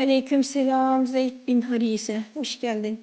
Aleyküm selam Zeyd bin Harise. Hoş geldin.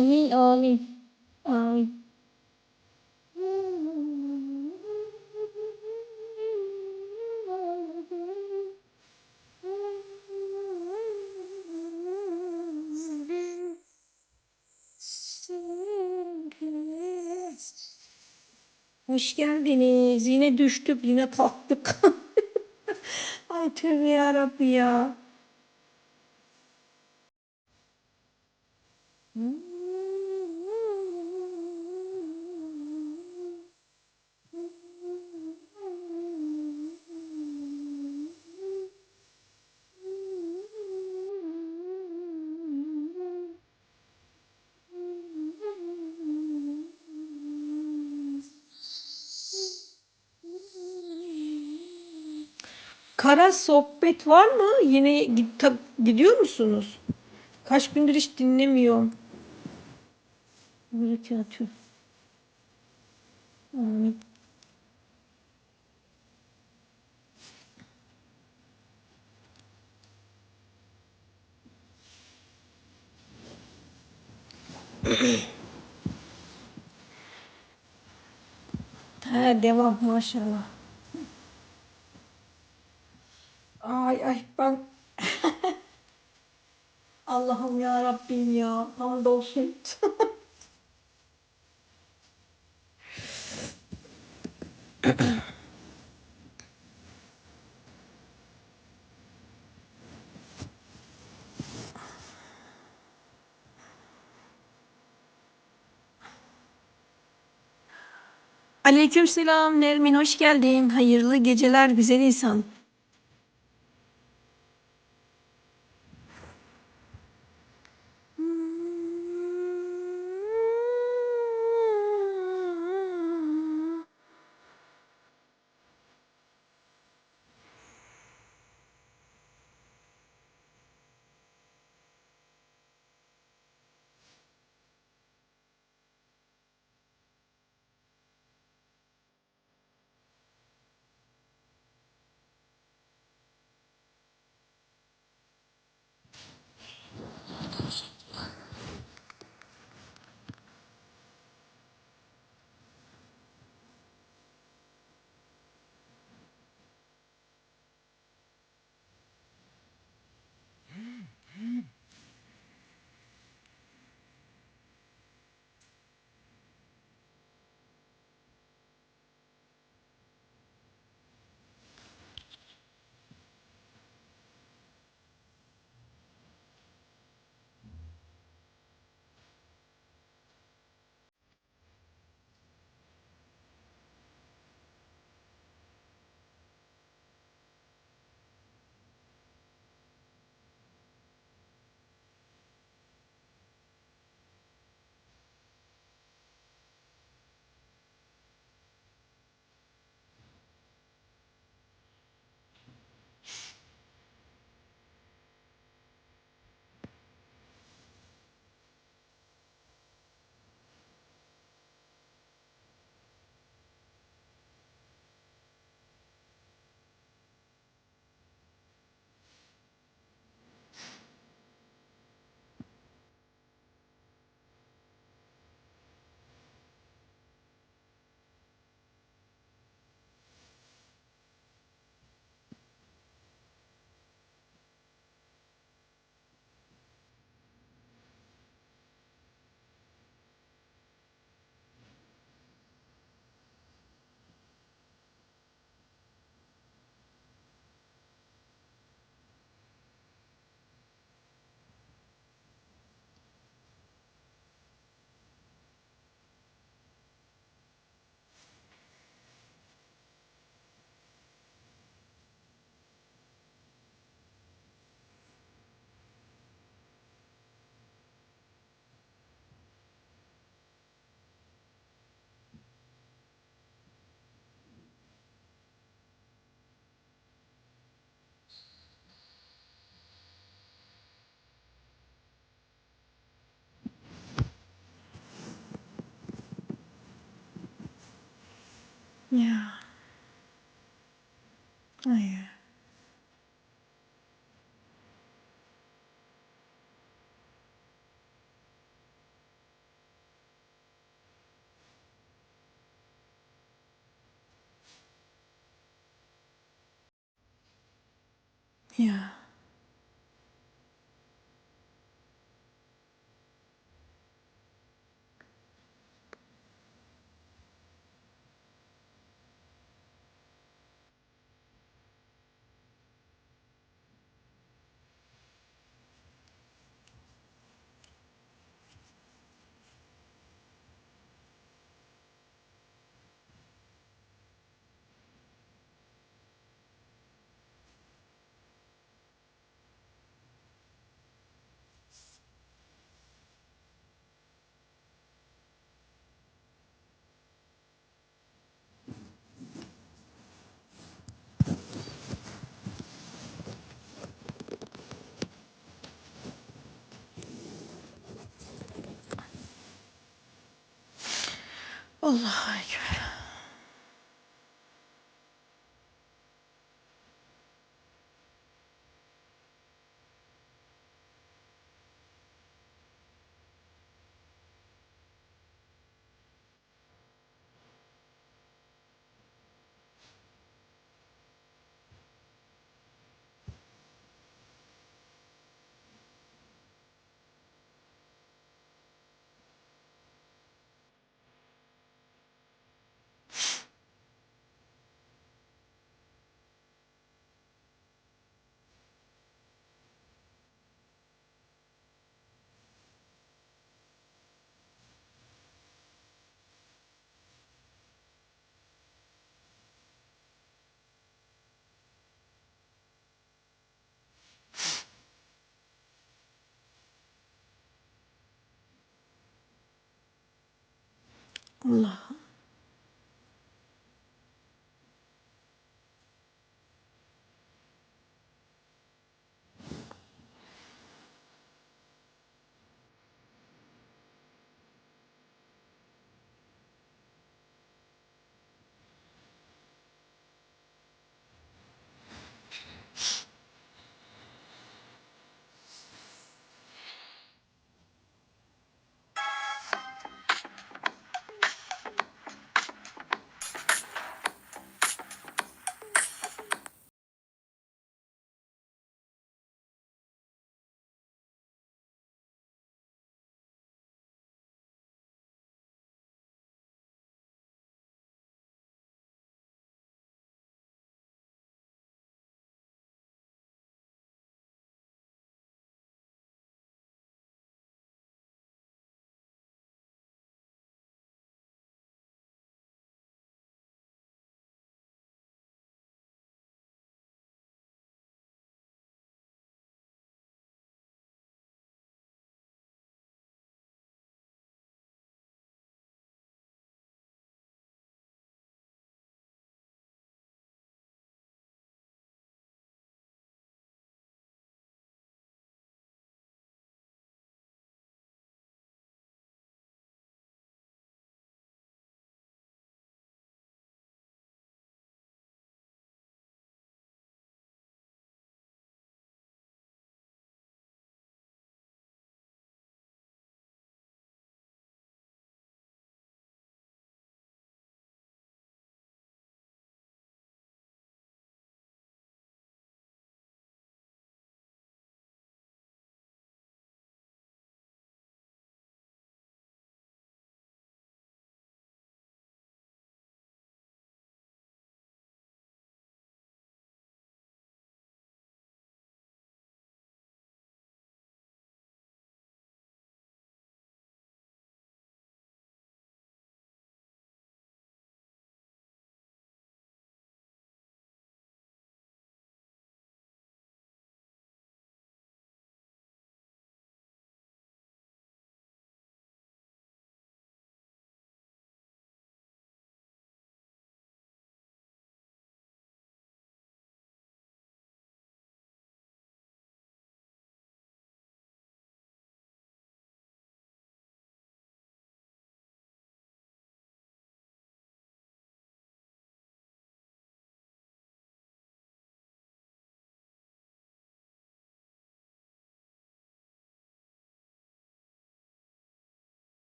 Amin amin. Amin. Hoş geldiniz. Yine düştük, yine kalktık. Ay tövbe yarabbi ya. Kara sohbet var mı? Yine gidiyor musunuz? Kaç gündür hiç dinlemiyorum. Berekatü. Amin. Ha, devam maşallah. Ay ben Allah'ım ya Rabbim ya hamdolsun. Aleykümselam Nermin hoş geldin. Hayırlı geceler güzel insan. Ya. Ay. Ya. Allah'a ekber. Allah'ım.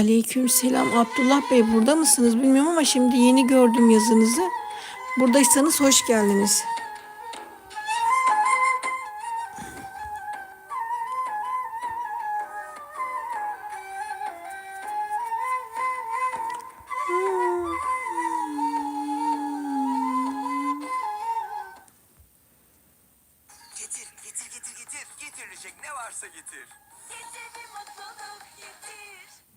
Aleyküm selam. Abdullah Bey burada mısınız bilmiyorum ama şimdi yeni gördüm yazınızı. Buradaysanız hoş geldiniz. Getir, getir, getir, getir. Getirilecek ne varsa getir. Getir mutluluk getir.